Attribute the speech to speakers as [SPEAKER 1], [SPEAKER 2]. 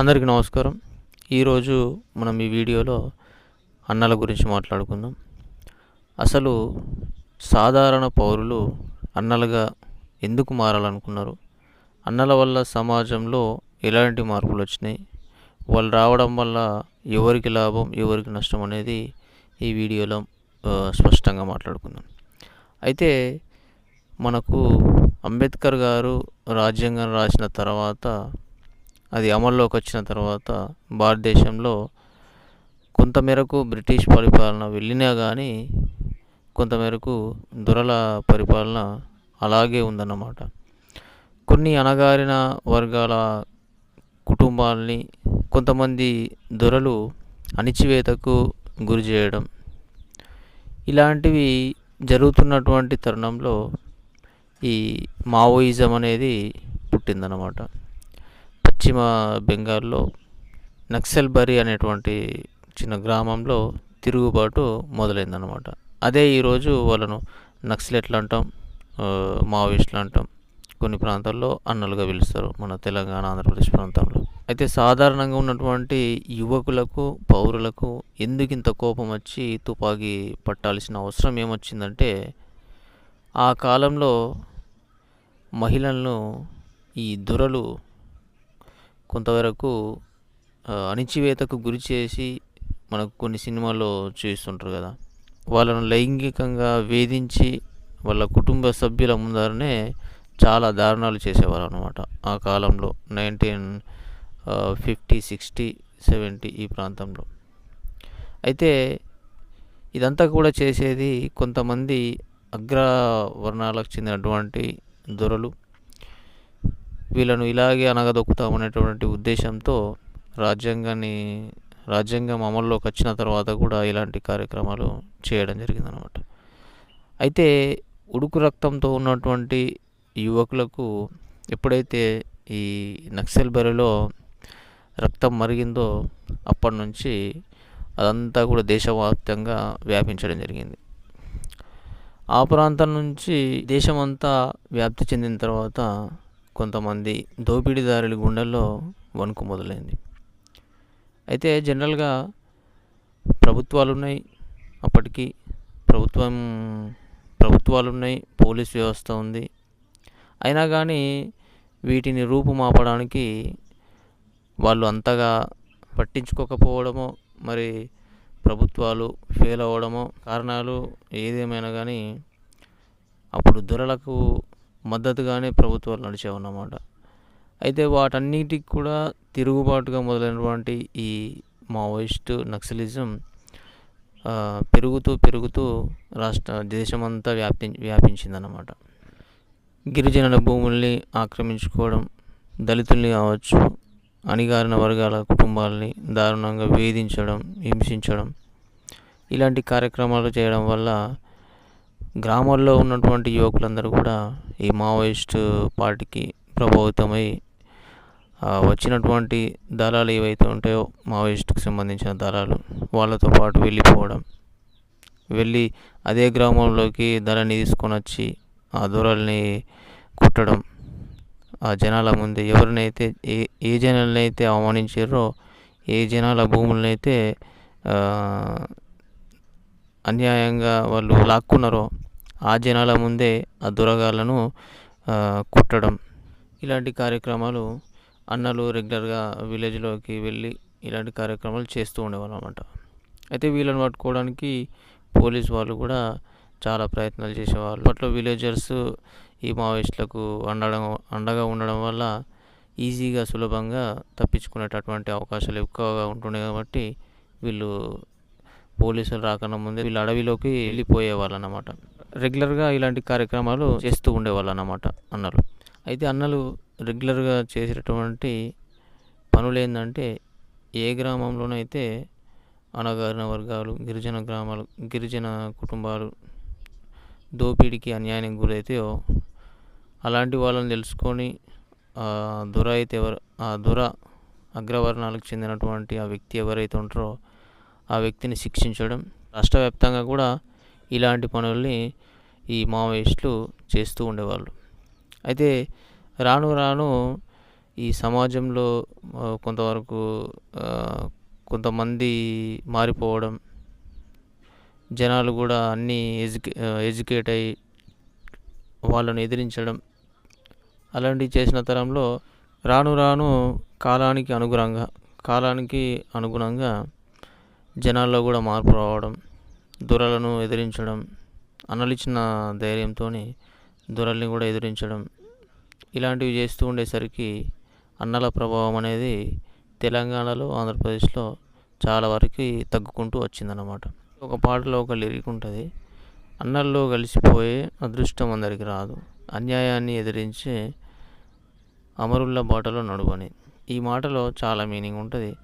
[SPEAKER 1] అందరికీ నమస్కారం. ఈరోజు మనం ఈ వీడియోలో అన్నల గురించి మాట్లాడుకుందాం. అసలు సాధారణ పౌరులు అన్నలుగా ఎందుకు మారాలనుకున్నారు? అన్నల వల్ల సమాజంలో ఎలాంటి మార్పులు వచ్చినాయి? వాళ్ళు రావడం వల్ల ఎవరికి లాభం ఎవరికి నష్టం అనేది ఈ వీడియోలో స్పష్టంగా మాట్లాడుకుందాం. అయితే మనకు అంబేద్కర్ గారు రాజ్యాంగం రాసిన తర్వాత అది అమల్లోకి వచ్చిన తర్వాత భారతదేశంలో కొంతమేరకు బ్రిటిష్ పరిపాలన వెళ్ళినా కానీ కొంతమేరకు దొరల పరిపాలన అలాగే ఉందన్నమాట. కొన్ని అణగారిన వర్గాల కుటుంబాలని కొంతమంది దొరలు అణిచివేతకు గురి చేయడం ఇలాంటివి జరుగుతున్నటువంటి తరుణంలో ఈ మావోయిజం అనేది పుట్టిందన్నమాట. పశ్చిమ బెంగాల్లో నక్సల్బరి అనేటువంటి చిన్న గ్రామంలో తిరుగుబాటు మొదలైందనమాట అదే ఈరోజు వాళ్ళను నక్సలెట్లు అంటాం మావోయిస్టులు అంటాం కొన్ని ప్రాంతాల్లో అన్నలుగా పిలుస్తారు మన తెలంగాణ ఆంధ్రప్రదేశ్ ప్రాంతంలో. అయితే సాధారణంగా ఉన్నటువంటి యువకులకు పౌరులకు ఎందుకు ఇంత కోపం వచ్చి తుపాకీ పట్టాల్సిన అవసరం ఏమొచ్చిందంటే ఆ కాలంలో మహిళలను ఈ దొరలు కొంతవరకు అణిచివేతకు గురి చేసి మనకు కొన్ని సినిమాల్లో చూస్తుంటారు కదా. వాళ్ళను లైంగికంగా వేధించి వాళ్ళ కుటుంబ సభ్యుల ముందరనే చాలా దారుణాలు చేసేవారు అనమాట ఆ కాలంలో నైన్టీన్ ఫిఫ్టీ సిక్స్టీ సెవెంటీ ఈ ప్రాంతంలో. అయితే ఇదంతా కూడా చేసేది కొంతమంది అగ్రవర్ణాలకు చెందినటువంటి దొరలు. వీళ్ళను ఇలాగే అనగదొక్కుతామనేటువంటి ఉద్దేశంతో రాజ్యాంగాన్ని రాజ్యాంగం అమల్లోకి వచ్చిన తర్వాత కూడా ఇలాంటి కార్యక్రమాలు చేయడం జరిగిందనమాట అయితే ఉడుకు రక్తంతో ఉన్నటువంటి యువకులకు ఎప్పుడైతే ఈ నక్సల్ బరిలో రక్తం మరిగిందో అప్పటి నుంచి అదంతా కూడా దేశవ్యాప్తంగా వ్యాపించడం జరిగింది. ఆ ప్రాంతం నుంచి దేశమంతా వ్యాప్తి చెందిన తర్వాత కొంతమంది దోపిడీదారుల గుండెల్లో వణుకు మొదలైంది. అయితే జనరల్గా ప్రభుత్వాలు ఉన్నాయి అప్పటికి ప్రభుత్వం ప్రభుత్వాలు ఉన్నాయి పోలీస్ వ్యవస్థ ఉంది. అయినా కానీ వీటిని రూపుమాపడానికి వాళ్ళు అంతగా పట్టించుకోకపోవడమో మరి ప్రభుత్వాలు ఫెయిల్ అవ్వడమో కారణాలు ఏదేమైనా కానీ అప్పుడు దొరలకు మద్దతుగానే ప్రభుత్వాలు నడిచేవన్నమాట అయితే వాటన్నిటికి కూడా తిరుగుబాటుగా మొదలైనటువంటి ఈ మావోయిస్ట్ నక్సలిజం పెరుగుతూ పెరుగుతూ రాష్ట్ర దేశమంతా వ్యాపి వ్యాపించిందన్నమాట. గిరిజనుల భూముల్ని ఆక్రమించుకోవడం దళితుల్ని కావచ్చు అణిగారిన వర్గాల కుటుంబాలని దారుణంగా వేధించడం హింసించడం ఇలాంటి కార్యక్రమాలు చేయడం వల్ల గ్రామాల్లో ఉన్నటువంటి యువకులందరూ కూడా ఈ మావోయిస్ట్ పార్టీకి ప్రభావితమై వచ్చినటువంటి దళాలు ఏవైతే ఉంటాయో మావోయిస్ట్కి సంబంధించిన దళాలు వాళ్ళతో పాటు వెళ్ళిపోవడం వెళ్ళి అదే గ్రామంలోకి దళని తీసుకొని వచ్చి ఆ దూరాలని కుట్టడం ఆ జనాల ముందే ఎవరినైతే ఏ ఏ జనాలని అయితే అవమానించారో ఏ జనాల భూములనైతే అన్యాయంగా వాళ్ళు లాక్కున్నారో ఆ జనాల ముందే ఆ దురగాలను కుట్టడం. ఇలాంటి కార్యక్రమాలు అన్నలు రెగ్యులర్గా విలేజ్లోకి వెళ్ళి ఇలాంటి కార్యక్రమాలు చేస్తూ ఉండేవాళ్ళు అనమాట అయితే వీళ్ళని పట్టుకోవడానికి పోలీస్ వాళ్ళు కూడా చాలా ప్రయత్నాలు చేసేవాళ్ళు. అప్పట్లో విలేజర్స్ ఈ మావోయిస్టులకు అండడం అండగా ఉండడం వల్ల ఈజీగా సులభంగా తప్పించుకునేటటువంటి అవకాశాలు ఎక్కువగా ఉంటుండే కాబట్టి వీళ్ళు పోలీసులు రాకుండా ముందే వీళ్ళు అడవిలోకి వెళ్ళిపోయేవాళ్ళు అన్నమాట రెగ్యులర్గా ఇలాంటి కార్యక్రమాలు చేస్తూ ఉండేవాళ్ళు అన్నమాట అన్నలు. అయితే అన్నలు రెగ్యులర్గా చేసేటటువంటి పనులు ఏంటంటే ఏ గ్రామంలోనైతే అణగారిన వర్గాలు గిరిజన గ్రామాలు గిరిజన కుటుంబాలు దోపిడీకి అన్యాయానికి గురైతాయో అలాంటి వాళ్ళని తెలుసుకొని దొర అయితే ఎవరు ఆ దొర అగ్రవర్ణాలకు చెందినటువంటి ఆ వ్యక్తి ఎవరైతే ఉంటారో ఆ వ్యక్తిని శిక్షించడం రాష్ట్ర వ్యాప్తంగా కూడా ఇలాంటి పనుల్ని ఈ మావోయిస్టులు చేస్తూ ఉండేవాళ్ళు. అయితే రాను రాను ఈ సమాజంలో కొంతవరకు కొంతమంది మారిపోవడం జనాలు కూడా అన్నీ ఎడ్యుకే ఎడ్యుకేట్ అయ్యి వాళ్ళని ఎదిరించడం అలాంటివి చేసిన తరంలో రాను రాను కాలానికి అనుగుణంగా కాలానికి అనుగుణంగా జనాల్లో కూడా మార్పు రావడం దొరలను ఎదిరించడం అన్నలు ఇచ్చిన ధైర్యంతో దొరల్ని కూడా ఎదిరించడం ఇలాంటివి చేస్తూ ఉండేసరికి అన్నల ప్రభావం అనేది తెలంగాణలో ఆంధ్రప్రదేశ్లో చాలా వరకు తగ్గుకుంటూ వచ్చిందన్నమాట. ఒక పాటలో ఒక లిరిక్ ఉంటుంది అన్నల్లో కలిసిపోయే అదృష్టం అందరికి రాదు అన్యాయాన్ని ఎదిరించే అమరుల బాటలో నడువని. ఈ మాటలో చాలా మీనింగ్ ఉంటుంది.